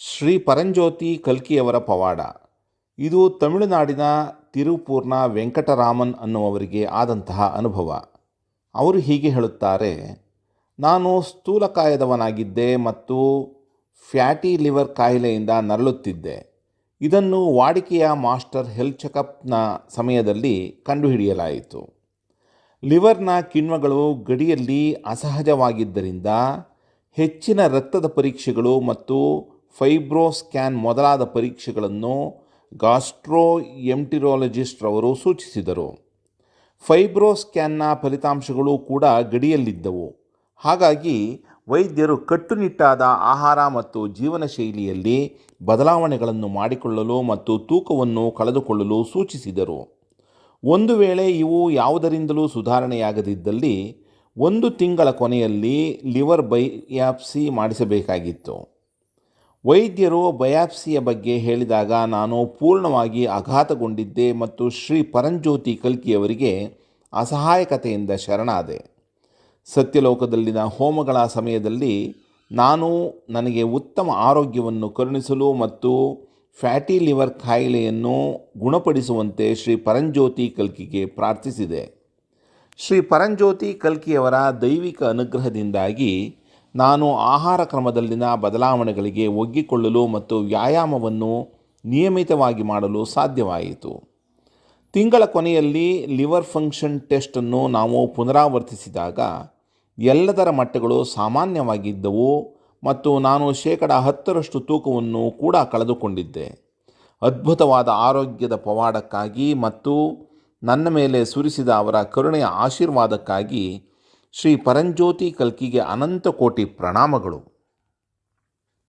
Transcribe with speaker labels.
Speaker 1: ಶ್ರೀ ಪರಂಜ್ಯೋತಿ ಕಲ್ಕಿಯವರ ಪವಾಡ. ಇದು ತಮಿಳುನಾಡಿನ ತಿರುಪೂರ್ಣ ವೆಂಕಟರಾಮನ್ ಅನ್ನುವವರಿಗೆ ಆದಂತಹ ಅನುಭವ. ಅವರು ಹೀಗೆ ಹೇಳುತ್ತಾರೆ, ನಾನು ಸ್ಥೂಲಕಾಯದವನಾಗಿದ್ದೆ ಮತ್ತು ಫ್ಯಾಟಿ ಲಿವರ್ ಕಾಯಿಲೆಯಿಂದ ನರಳುತ್ತಿದ್ದೆ. ಇದನ್ನು ವಾಡಿಕೆಯ ಮಾಸ್ಟರ್ ಹೆಲ್ತ್ ಚೆಕಪ್ನ ಸಮಯದಲ್ಲಿ ಕಂಡುಹಿಡಿಯಲಾಯಿತು. ಲಿವರ್ನ ಕಿಣ್ವಗಳು ಗಡಿಯಲ್ಲಿ ಅಸಹಜವಾಗಿದ್ದರಿಂದ ಹೆಚ್ಚಿನ ರಕ್ತದ ಪರೀಕ್ಷೆಗಳು ಮತ್ತು ಫೈಬ್ರೋ ಸ್ಕ್ಯಾನ್ ಮೊದಲಾದ ಪರೀಕ್ಷೆಗಳನ್ನು ಗಾಸ್ಟ್ರೋ ಎಂಟಿರೋಲಜಿಸ್ಟ್ರವರು ಸೂಚಿಸಿದರು. ಫೈಬ್ರೋ ಸ್ಕ್ಯಾನ್ನ ಫಲಿತಾಂಶಗಳು ಕೂಡ ಗಡಿಯಲ್ಲಿದ್ದವು. ಹಾಗಾಗಿ ವೈದ್ಯರು ಕಟ್ಟುನಿಟ್ಟಾದ ಆಹಾರ ಮತ್ತು ಜೀವನ ಶೈಲಿಯಲ್ಲಿ ಬದಲಾವಣೆಗಳನ್ನು ಮಾಡಿಕೊಳ್ಳಲು ಮತ್ತು ತೂಕವನ್ನು ಕಳೆದುಕೊಳ್ಳಲು ಸೂಚಿಸಿದರು. ಒಂದು ವೇಳೆ ಇವು ಯಾವುದರಿಂದಲೂ ಸುಧಾರಣೆಯಾಗದಿದ್ದಲ್ಲಿ ಒಂದು ತಿಂಗಳ ಕೊನೆಯಲ್ಲಿ ಲಿವರ್ ಬೈಯಾಪ್ಸಿ ಮಾಡಿಸಬೇಕಾಗಿತ್ತು. ವೈದ್ಯರು ಬಯಾಪ್ಸಿಯ ಬಗ್ಗೆ ಹೇಳಿದಾಗ ನಾನು ಪೂರ್ಣವಾಗಿ ಆಘಾತಗೊಂಡಿದ್ದೆ ಮತ್ತು ಶ್ರೀ ಪರಂಜ್ಯೋತಿ ಕಲ್ಕಿಯವರಿಗೆ ಅಸಹಾಯಕತೆಯಿಂದ ಶರಣಾದೆ. ಸತ್ಯಲೋಕದಲ್ಲಿನ ಹೋಮಗಳ ಸಮಯದಲ್ಲಿ ನಾನು ನನಗೆ ಉತ್ತಮ ಆರೋಗ್ಯವನ್ನು ಕರುಣಿಸಲು ಮತ್ತು ಫ್ಯಾಟಿ ಲಿವರ್ ಕಾಯಿಲೆಯನ್ನು ಗುಣಪಡಿಸುವಂತೆ ಶ್ರೀ ಪರಂಜ್ಯೋತಿ ಕಲ್ಕಿಗೆ ಪ್ರಾರ್ಥಿಸಿದೆ. ಶ್ರೀ ಪರಂಜ್ಯೋತಿ ಕಲ್ಕಿಯವರ ದೈವಿಕ ಅನುಗ್ರಹದಿಂದಾಗಿ ನಾನು ಆಹಾರ ಕ್ರಮದಲ್ಲಿನ ಬದಲಾವಣೆಗಳಿಗೆ ಒಗ್ಗಿಕೊಳ್ಳಲು ಮತ್ತು ವ್ಯಾಯಾಮವನ್ನು ನಿಯಮಿತವಾಗಿ ಮಾಡಲು ಸಾಧ್ಯವಾಯಿತು. ತಿಂಗಳ ಕೊನೆಯಲ್ಲಿ ಲಿವರ್ ಫಂಕ್ಷನ್ ಟೆಸ್ಟನ್ನು ನಾವು ಪುನರಾವರ್ತಿಸಿದಾಗ ಎಲ್ಲದರ ಮಟ್ಟಗಳು ಸಾಮಾನ್ಯವಾಗಿದ್ದವು ಮತ್ತು ನಾನು ಶೇಕಡ ಹತ್ತರಷ್ಟು ತೂಕವನ್ನು ಕೂಡ ಕಳೆದುಕೊಂಡಿದ್ದೆ. ಅದ್ಭುತವಾದ ಆರೋಗ್ಯದ ಪವಾಡಕ್ಕಾಗಿ ಮತ್ತು ನನ್ನ ಮೇಲೆ ಸುರಿಸಿದ ಅವರ ಕರುಣೆಯ ಆಶೀರ್ವಾದಕ್ಕಾಗಿ ಶ್ರೀ ಪರಂಜ್ಯೋತಿ ಕಲ್ಕಿಗೆ ಅನಂತ ಕೋಟಿ ಪ್ರಣಾಮಗಳು.